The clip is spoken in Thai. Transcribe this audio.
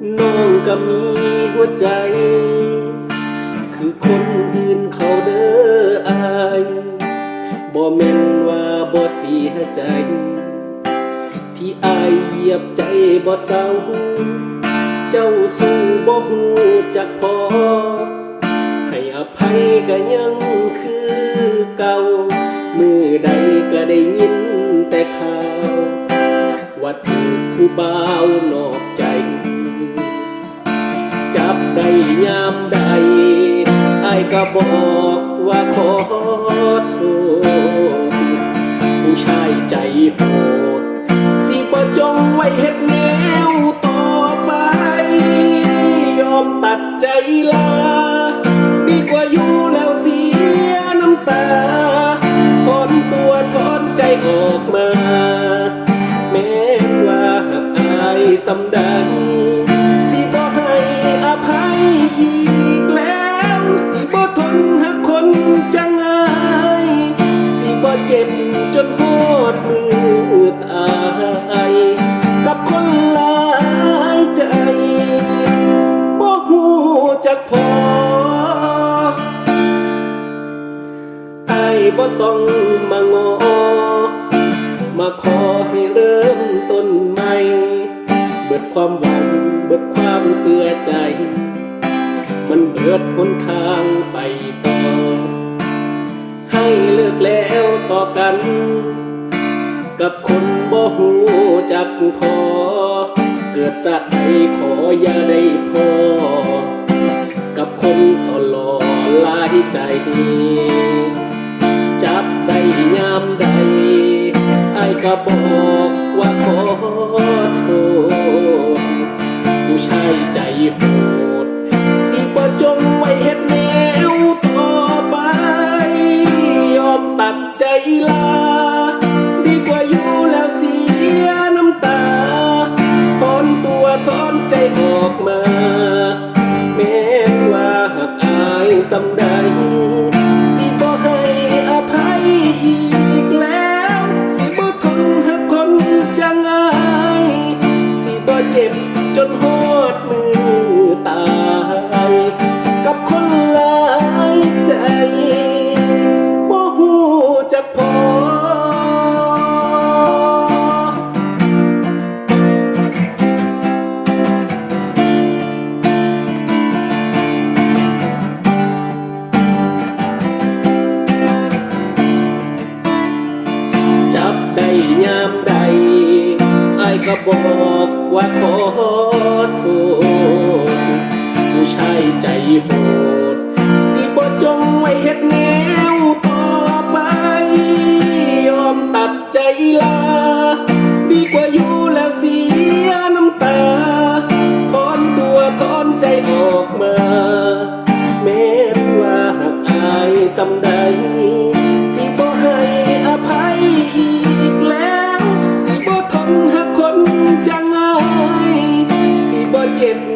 น้องก็มีหัวใจ คือคนอื่นเขาเด้ออายบ่แม่นว่าบ่เสียใจ ที่อายเหยียบใจบ่เศร้า เจ้าสู้บ่ฮู้จักพอ ให้อภัยก็ยังคือเก่า มือใดก็ได้ยินแต่ข่าว ว่าถูกผู้บ่าวนอกใจ ได้ยามใดไอ้ก็บอกว่าขอโทษ ผู้ชายใจโหด สิบ่จงไว้เฮ็ดแนวต่อไป ยอมตัดใจลา ดีกว่าอยู่แล้วเสียน้ำตาถอนตัวถอนใจออกมา แม้ว่าหากอายสำดัน บ่ต้องมางอ มาขอให้เริ่มต้นใหม่ เบิดความหวัง เบิดความเสื่อใจ มันเบิดหนทางไปต่อ ให้เลิกแล้วต่อกัน กับคนบ่หูจักพอ เกิดสัตว์ใดขออย่าได้พอ กับคนสลอลายใจ ไจ็บจนห ก็บอกว่าขอโทษผู้ชายใจโหด สิบ่จงไว้เฮ็ดแนวต่อไป ยอมตัดใจลา ดีกว่าอยู่แล้วเสียน้ำตาถอนตัวถอนใจออกมา แม้ว่าหากอายสำใด จังเอ้ยสิบ่เจ็บ